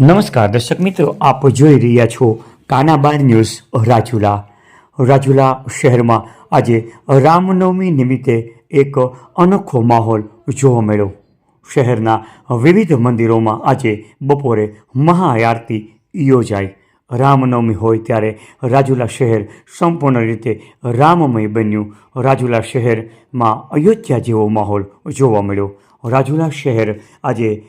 નમસ્કાર, દર્શક મિત્રો, આપ જોઈ રહ્યા છો કાનાબાર ન્યૂઝ રાજુલા. રાજુલા શહેરમાં આજે રામનવમી નિમિત્તે એક અનોખો માહોલ જોવા મળ્યો. શહેરના વિવિધ મંદિરોમાં આજે બપોરે મહાઆરતી યોજાઈ. રામનવમી હોય ત્યારે રાજુલા શહેર સંપૂર્ણ રીતે રામમય બન્યું. રાજુલા શહેરમાં અયોધ્યા જેવો માહોલ જોવા મળ્યો. રાજુલા શહેર આજે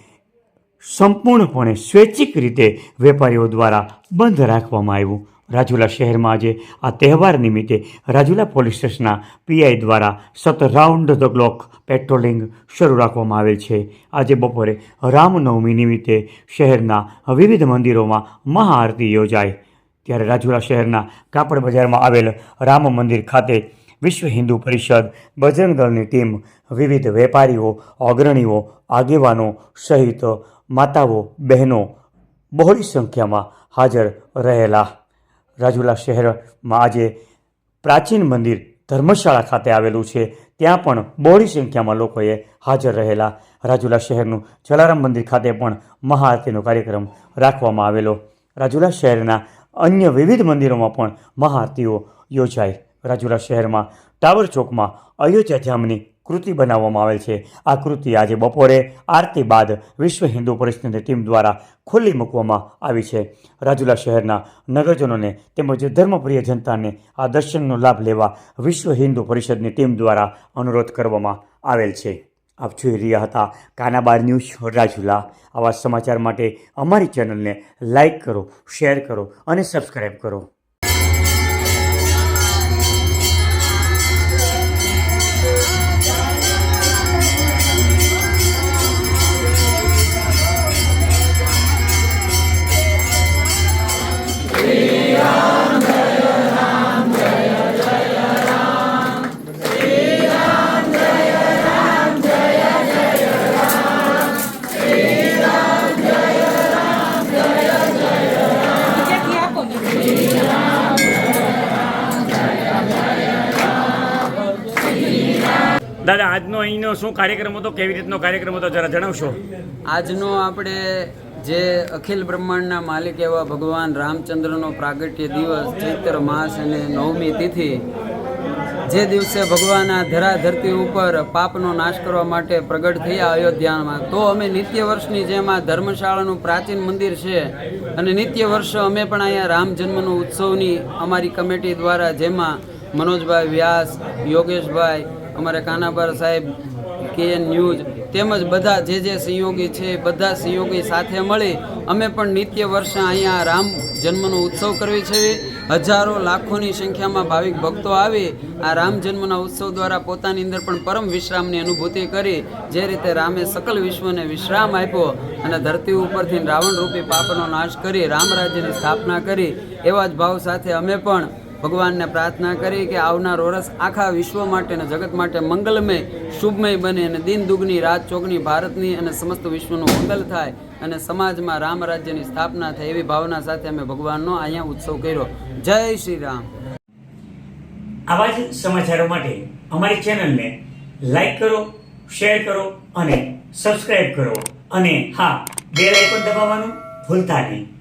સંપૂર્ણપણે સ્વૈચ્છિક રીતે વેપારીઓ દ્વારા બંધ રાખવામાં આવ્યું. રાજુલા શહેરમાં આજે આ તહેવાર નિમિત્તે રાજુલા પોલીસ સ્ટેશનના પીઆઈ દ્વારા સતત રાઉન્ડ ધ ક્લોક પેટ્રોલિંગ શરૂ રાખવામાં આવેલ છે. આજે બપોરે રામનવમી નિમિત્તે શહેરના વિવિધ મંદિરોમાં મહાઆરતી યોજાય ત્યારે રાજુલા શહેરના કાપડ બજારમાં આવેલ રામ મંદિર ખાતે વિશ્વ હિન્દુ પરિષદ બજરંગ દળની ટીમ વિવિધ વેપારીઓ, અગ્રણીઓ, આગેવાનો સહિત માતાઓ, બહેનો બહોળી સંખ્યામાં હાજર રહેલા. રાજુલા શહેરમાં આજે પ્રાચીન મંદિર ધર્મશાળા ખાતે આવેલું છે. ત્યાં પણ બહોળી સંખ્યામાં લોકોએ હાજર રહેલા. રાજુલા શહેરનું જલારામ મંદિર ખાતે પણ મહાઆરતીનો કાર્યક્રમ રાખવામાં આવેલો. રાજુલા શહેરના અન્ય વિવિધ મંદિરોમાં પણ મહાઆરતીઓ યોજાઈ. રાજુલા શહેરમાં ટાવર ચોકમાં અયોધ્યા ધામની કૃતિ બનાવવામાં આવેલ છે. આ કૃતિ આજે બપોરે આરતી બાદ વિશ્વ હિન્દુ પરિષદની ટીમ દ્વારા ખુલ્લી મૂકવામાં આવી છે. રાજુલા શહેરના નગરજનોને તેમજ ધર્મપ્રિય જનતાને આ દર્શનનો લાભ લેવા વિશ્વ હિન્દુ પરિષદની ટીમ દ્વારા અનુરોધ કરવામાં આવેલ છે. આપ જોઈ રહ્યા હતા કાનાબાર ન્યૂઝ, રાજુલા. આવા સમાચાર માટે અમારી ચેનલને લાઈક કરો, શેર કરો અને સબસ્ક્રાઈબ કરો. દાદા, આજનો અહીંનો શું કાર્યક્રમ હતો? કેવી રીતનો કાર્યક્રમ હતો? જરા જણાવશો. આજનો આપણે જે અખિલ બ્રહ્માંડના માલિક એવા ભગવાન રામચંદ્રનો પ્રાગટ્ય દિવસ, ચૈત્ર માસ અને નવમી તિથિ, જે દિવસે ભગવાન આ ધરા ઉપર પાપનો નાશ કરવા માટે પ્રગટ થયા અયોધ્યામાં, તો અમે નિત્ય વર્ષની જેમ આ ધર્મશાળાનું પ્રાચીન મંદિર છે અને નિત્ય વર્ષ અમે પણ અહીંયા રામ જન્મનો ઉત્સવની અમારી કમિટી દ્વારા જેમાં મનોજભાઈ વ્યાસ, યોગેશભાઈ અમારે કાનાબાર સાહેબ કેએન ન્યૂઝ તેમજ બધા જે જે સહયોગી છે, બધા સહયોગી સાથે મળી અમે પણ નિત્ય વર્ષે અહીંયા રામ જન્મનો ઉત્સવ કરવી છે. હજારો લાખોની સંખ્યામાં ભાવિક ભક્તો આવી આ રામ જન્મના ઉત્સવ દ્વારા પોતાની અંદર પણ પરમ વિશ્રામની અનુભૂતિ કરી. જે રીતે રામે સકલ વિશ્વને વિશ્રામ આપ્યો અને ધરતી ઉપરથી રાવણ રૂપી પાપનો નાશ કરી રામ રાજ્યની સ્થાપના કરી. એવા જ ભાવ સાથે અમે પણ ભગવાનને પ્રાર્થના કરી કે આવનાર વરસ આખા વિશ્વ માટે અને જગત માટે મંગલમય, શુભમય બને અને દિન દુગની, રાત ચોકની ભારતની અને સમસ્ત વિશ્વનું મંગલ થાય અને સમાજમાં રામ રાજ્યની સ્થાપના થાય એવી ભાવના સાથે અમે ભગવાનનો અહીંયા ઉત્સવ કર્યો. જય શ્રી રામ. આવા જ સમાચારો માટે અમારી ચેનલને લાઈક કરો, શેર કરો અને સબસ્ક્રાઈબ કરો. અને હા, બેલ આઇકોન દબાવવાનું ભૂલતા નહીં.